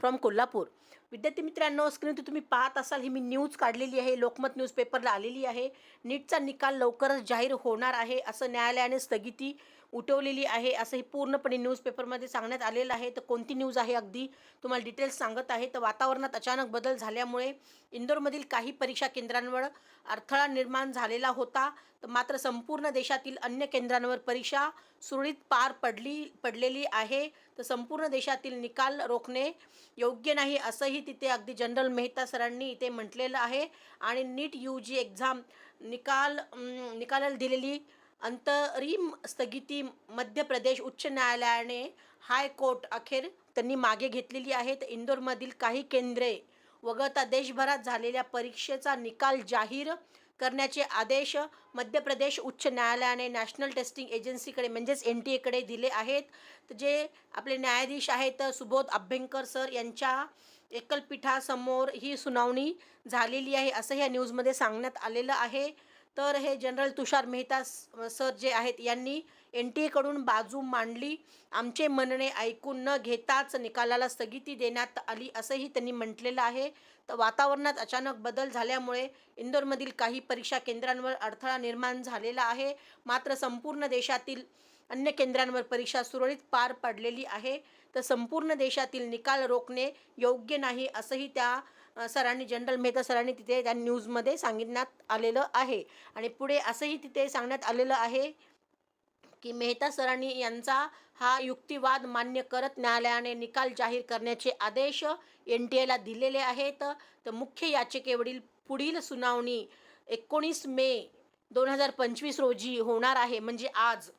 From Kolhapur. विद्यार्थी मित्रांनो screen तुम्ही पाहत असाल ही मी न्यूज काढलेली आहे. लोकमत न्यूजपेपरला आलेली आहे. नीटचा निकाल लवकरच जाहीर होणार आहे असं न्यायालयाने स्थगिती उठवलेली आहे. असं हे पूर्णपणे न्यूजपेपरमध्ये सांगण्यात आलेलं आहे. तर कोणती न्यूज आहे अगदी तुम्हाला डिटेल्स सांगत आहे. तर वातावरणात अचानक बदल झाल्यामुळे इंदोरमधील काही परीक्षा केंद्रांवर अडथळा निर्माण झालेला होता. तर मात्र संपूर्ण देशातील अन्य केंद्रांवर परीक्षा सुरळीत पार पडली पडलेली आहे. तर संपूर्ण देशातील निकाल रोखणे योग्य नाही असंही तिथे अगदी जनरल मेहता सरांनी इथे म्हटलेलं आहे. आणि नीट यू जी एक्झाम निकाल निकालाला दिलेली अंतरिम स्थगिती मध्य प्रदेश उच्च न्यायालयाने हायकोर्ट अखेर त्यांनी मागे घेतलेली आहे तर इंदोरमधील काही केंद्रे वगळता देशभरात झालेल्या परीक्षेचा निकाल जाहीर करण्याचे आदेश मध्य प्रदेश उच्च न्यायालयाने नॅशनल टेस्टिंग एजन्सीकडे म्हणजेच एन टी एकडे दिले आहेत. तर जे आपले न्यायाधीश आहेत सुबोध अभ्यंकर सर यांच्या एकलपीठासमोर ही सुनावणी झालेली आहे असं या न्यूजमध्ये सांगण्यात आलेलं आहे. तर हे जनरल तुषार मेहता सर जे आहेत यांनी एन टी एकडून बाजू मांडली. आमचे म्हणणे ऐकून न घेताच निकालाला स्थगिती देण्यात आली असंही त्यांनी म्हटलेलं आहे. तर वातावरणात अचानक बदल झाल्यामुळे इंदोरमधील काही परीक्षा केंद्रांवर अडथळा निर्माण झालेला आहे. मात्र संपूर्ण देशातील अन्य केंद्रांवर परीक्षा सुरळीत पार पडलेली आहे. तर संपूर्ण देशातील निकाल रोखणे योग्य नाही असंही त्या सरांनी जनरल मेहता सरांनी तिथे त्या न्यूजमध्ये सांगण्यात आलेलं आहे. आणि पुढे असंही तिथे सांगण्यात आलेलं आहे की मेहता सरांनी यांचा हा युक्तिवाद मान्य करत न्यायालयाने निकाल जाहीर करण्याचे आदेश एन टी एला दिलेले आहेत. तर मुख्य याचिकेवरील पुढील सुनावणी एकोणीस मे दोन हजार पंचवीस रोजी होणार आहे. म्हणजे आज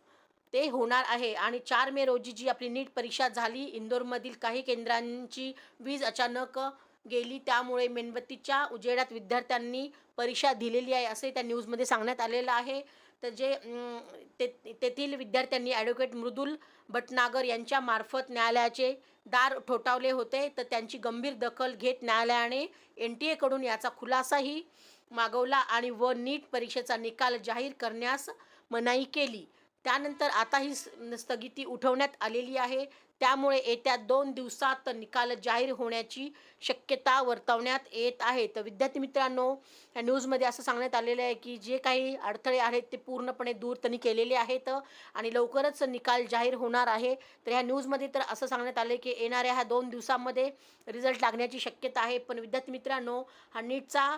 ते होणार आहे. आणि चार मे रोजी जी आपली नीट परीक्षा झाली इंदोरमधील काही केंद्रांची वीज अचानक गेली. त्यामुळे मेणबत्तीच्या उजेडात विद्यार्थ्यांनी परीक्षा दिलेली आहे असे त्या न्यूजमध्ये सांगण्यात आलेलं आहे. तर जे ते तेथील विद्यार्थ्यांनी ॲडव्होकेट मृदुल भटनागर यांच्यामार्फत न्यायालयाचे दार ठोठावले होते. तर त्यांची गंभीर दखल घेत न्यायालयाने एन टी एकडून याचा खुलासाही मागवला आणि व नीट परीक्षेचा निकाल जाहीर करण्यास मनाई केली. त्यानंतर आता ही स्थगिती उठवण्यात आलेली आहे. त्यामुळे येत्या दोन दिवसात निकाल जाहीर होण्याची शक्यता वर्तवण्यात येत आहे. तर विद्यार्थी मित्रांनो या न्यूजमध्ये असं सांगण्यात आलेलं आहे की जे काही अडथळे आहेत ते पूर्णपणे दूर त्यांनी केलेले आहेत आणि लवकरच निकाल जाहीर होणार आहे. तर ह्या न्यूजमध्ये तर असं सांगण्यात आलं की येणाऱ्या ह्या दोन दिवसामध्ये रिझल्ट लागण्याची शक्यता आहे. पण विद्यार्थी मित्रांनो हा नीटचा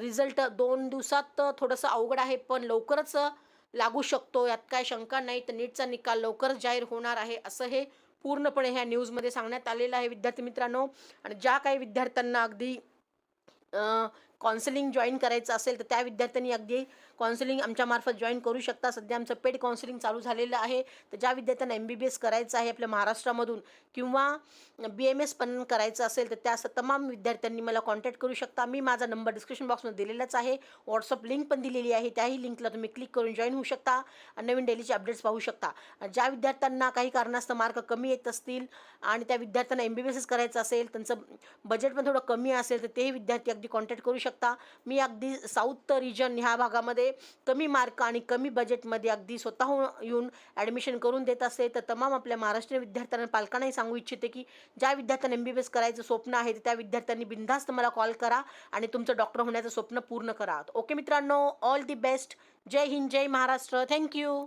रिझल्ट दोन दिवसात थोडंसं अवघड आहे. पण लवकरच लागू शकतो. यात काय शंका नाही. तर नीटचा निकाल लवकरच जाहीर होणार आहे असं हे पूर्णपणे ह्या न्यूजमध्ये सांगण्यात आलेलं आहे. विद्यार्थी मित्रांनो आणि ज्या काही विद्यार्थ्यांना अगदी काउन्सिलिंग जॉईन करायचं असेल तर त्या विद्यार्थ्यांनी अगदी काउन्सिलिंग आमच्यामार्फत जॉईन करू शकता. सध्या आमचं पेड काउन्सिलिंग चालू झालेलं आहे. तर ज्या विद्यार्थ्यांना एम बी बी एस करायचं आहे आपल्या महाराष्ट्रामधून किंवा बी एम एस पण करायचं असेल तर त्या तमाम विद्यार्थ्यांनी मला कॉन्टॅक्ट करू शकता. मी माझा नंबर डिस्क्रिप्शन बॉक्समध्ये दिलेलाच आहे. व्हॉट्सअप लिंक पण दिलेली आहे. त्याही लिंकला तुम्ही क्लिक करून जॉईन होऊ शकता आणि नवीन डेलीचे अपडेट्स पाहू शकता. ज्या विद्यार्थ्यांना काही कारणास्तव मार्क कमी येत असतील आणि त्या विद्यार्थ्यांना एम बी बी एस करायचं असेल त्यांचं बजेट पण थोडं कमी असेल तर तेही विद्यार्थी अगदी कॉन्टॅक्ट करू शकता. मी अगदी साऊथ रिजन ह्या भागामध्ये कमी मार्क आणि कमी बजेटमध्ये अगदी स्वतःहून येऊन ॲडमिशन करून देत असते. तर तमाम आपल्या महाराष्ट्रीय विद्यार्थ्यांना पालकांनाही सांगू इच्छिते की ज्या विद्यार्थ्यांना एम बी बी एस करायचं स्वप्न आहे तर त्या विद्यार्थ्यांनी बिनधास्त मला कॉल करा आणि तुमचं डॉक्टर होण्याचं स्वप्न पूर्ण करा. ओके मित्रांनो ऑल दी बेस्ट जय हिंद जय महाराष्ट्र. Thank you